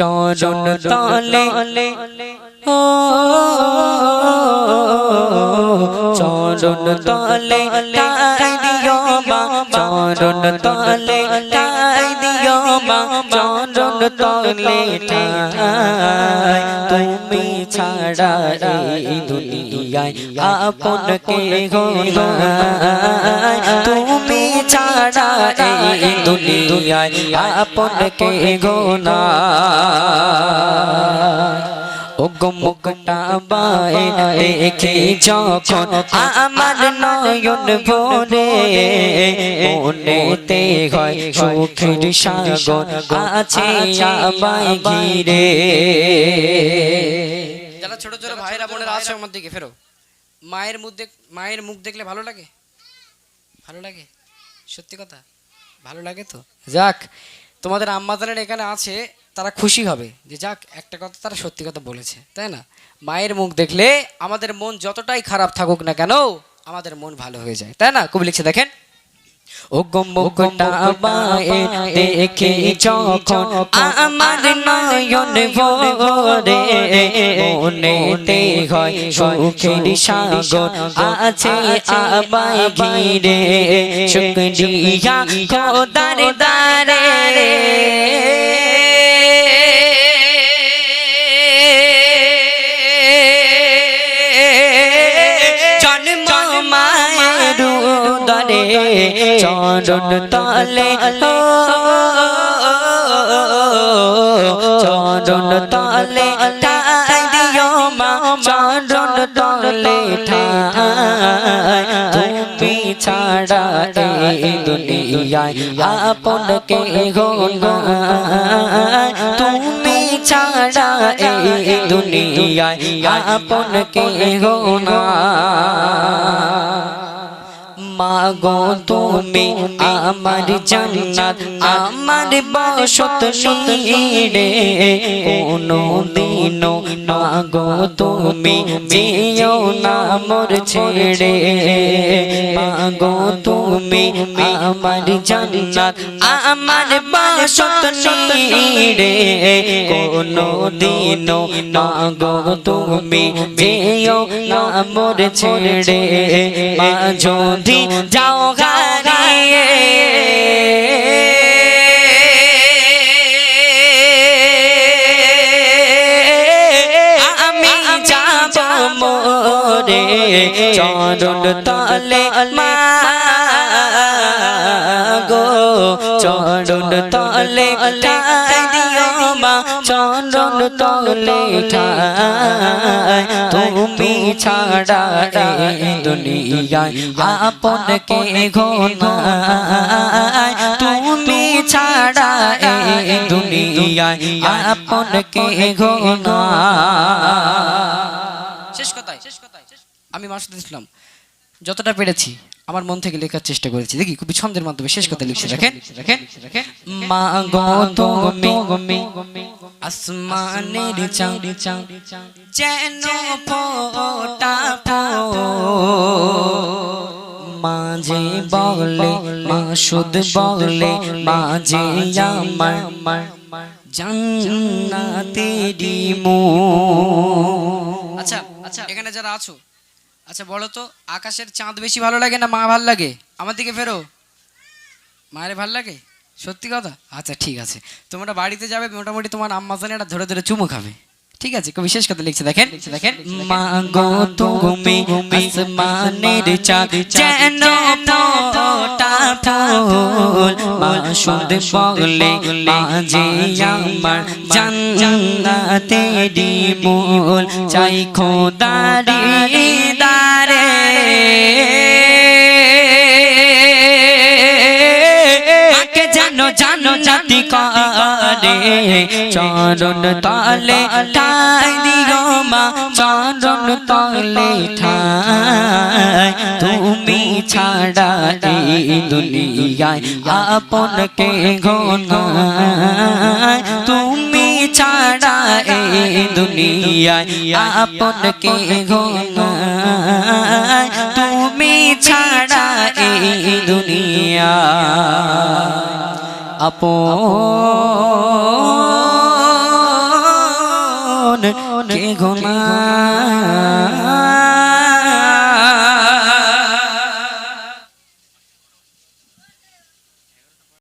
চরণ তলে। ও চরণ তলে। ঠাই দিও মা চরণ তলে। তলে ঠাই তুমি ছাড়া এই দুনিয়ায় আপন কে গো নাই তুমি ছাড়া এই দুনিয়ায় আপন কে গো না ও গো দেখে যখন আমার নয়ন ভরে হয় সুখের সাগর আছে ঘিরে। যারা ছোট ছোট ভাইরা বোনেরা আছে আমার দিকে, ফেরো। মায়ের মুখ দেখ, মায়ের মুখ দেখলে ভালো লাগে? ভালো লাগে? সত্যি কথা? ভালো লাগে তো? যাক, তোমাদের আম্মাজানের এখানে আছে তারা খুশি হবে যে যাক একটা কথা তারা সত্যি কথা বলেছে তাই না? মায়ের মুখ দেখলে আমাদের মন যতটাই খারাপ থাকুক না কেন আমাদের মন ভালো হয়ে যায় তাই না? কবি লিখছে দেখেন। ও দেখে যখন আমার নয়ন ভরে মনেতে হয় সুখের সাগর আছে আমায় ঘিরে শুকরিয়া খোদার দারে উদরে চরণ তলে চরণ তলে, ঠাই দিও মা, চরণ তলে, ঠাই। তুমি ছাড়া এই দুনিয়ায় আপন কে তুমি ছাড়া এই দুনিয়ায় আপন কে গো না মাগো তুমি আমার জান্নাত, আমার বসত রে কোনো দিন মাগো তুমি যেও না মোর ছেড়ে। মাগো তুমি আমার জান্নাত, আমার বসত রে কোনো দিন মাগো তুমি যেও না মোর ছেড়ে। মা যদি যাও গাড়িয়ে আমি যাব মোরে চরণ তলে মা গো চরণ তলে তলে তুমি ছাড়া দুনিয়ায় আপন কে তুমি ছাড়া দুনিয়ায় আপন কে শেষ আমি মাসুদ ইসলাম, যতটা পেরেছি আমার মন থেকে লেখার চেষ্টা করেছি দেখি খুবই ছন্দের মাধ্যমে শেষ কথা লিখছে দেখেন দেখেন দেখেন মা গো তুমি আসমানের চাঁদ যেন ফোটা মাঝে বলে মাসুদ বলে মাঝে আমার জান্নাতেরি মো আচ্ছা আচ্ছা এখানে যারা আছো আচ্ছা বলো তো আকাশের চাঁদ বেশি ভালো লাগে না মা ভালো লাগে? আমার দিকে ফেরো। মায়ের ভালো লাগে? সত্যি কথা? আচ্ছা ঠিক আছে। তোমরা বাড়িতে যাবে, মোটামুটি তোমার আম্মা জানে এটা ধরে ধরে চুমু খাবে। ঠিক আছে খুব বিশেষ কথা লিখছে, দেখেন দেখেন। মা গো তুমি আসমানের চাঁদ, যেন ফোটা মাসুদ বলে মাঝে আমার জান্নাতেরি মূল। চাই খোদারি দারে করে চরণ তলে, ঠাই দিও মা, চরণ তলে ঠাই। তুমি ছাড়া এই দুনিয়ায় আপন কে নাই? তুমি ছাড়া এই দুনিয়ায় আপন কে নাই? তুমি ছাড়া এই দুনিয়া আপন কে ঘুমা